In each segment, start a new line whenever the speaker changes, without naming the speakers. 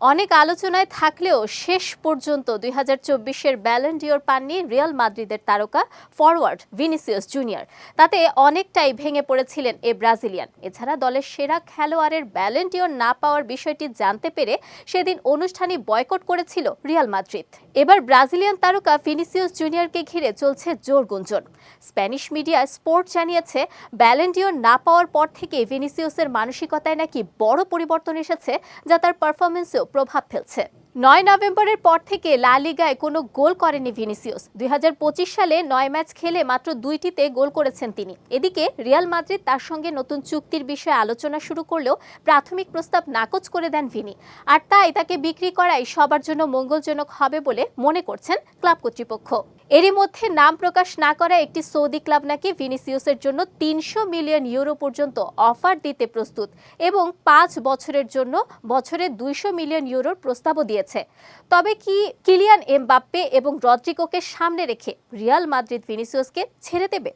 অনেক আলোচনায় থাকলেও শেষ পর্যন্ত দুই হাজার চব্বিশের ব্যালেন্ডিওর পাননি রিয়াল মাদ্রিদের তারকা ফরওয়ার্ড ভিনিসিয়াস জুনিয়র তাতে অনেকটাই ভেঙে পড়েছিলেন এ ব্রাজিলিয়ান। এছাড়া দলের সেরা খেলোয়াড়ের ব্যালেন্ডিওর না পাওয়ার বিষয়টি জানতে পেরে সেদিন অনুষ্ঠানে বয়কট করেছিল রিয়াল মাদ্রিদ এবার ব্রাজিলিয়ান তারকা ভিনিসিয়াস জুনিয়রকে ঘিরে চলছে জোর গুঞ্জন। স্প্যানিশ মিডিয়া স্পোর্ট জানিয়েছে ব্যালেন্ডিওর না পাওয়ার পর থেকে ভিনিসিয়াসের মানসিকতায় নাকি বড় পরিবর্তন এসেছে যা তার পারফরমেন্সেও প্রভাব ফেলছে। নয় নভেম্বরের পর থেকে লা লিগায় কোনো গোল করেনি ভিনিসিয়াস দুই সালে নয় ম্যাচ খেলে মাত্র দুইটিতে গোল করেছেন তিনি। এদিকে রিয়াল মাদ্রিদ তার সঙ্গে নতুন চুক্তির বিষয়ে আলোচনা শুরু করলেও প্রাথমিক প্রস্তাব নাকচ করে দেন ভিনি। আর তাই তাকে বিক্রি করাই সবার জন্য মঙ্গলজনক হবে বলে মনে করছেন ক্লাব কর্তৃপক্ষ। এরই মধ্যে নাম প্রকাশ না করা একটি সৌদি ক্লাব নাকি ভিনিসিয়াসের জন্য তিনশো মিলিয়ন ইউরো পর্যন্ত অফার দিতে প্রস্তুত এবং পাঁচ বছরের জন্য বছরে দুইশো মিলিয়ন ইউরোর প্রস্তাবও দিয়েছে। তবে কি কিলিয়ান এমবাপ্পে এবং রদ্রিগোকে সামনে রেখে রিয়াল মাদ্রিদ ভিনিসিয়াসকে ছেড়ে দেবে?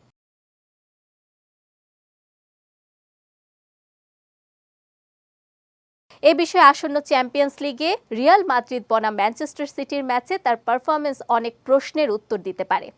এ বিষয়ে আসন্ন চ্যাম্পিয়ন্স লিগে রিয়াল মাদ্রিদ বনাম ম্যানচেস্টার সিটির ম্যাচে তার পারফরমেন্স অনেক প্রশ্নের উত্তর দিতে পারে।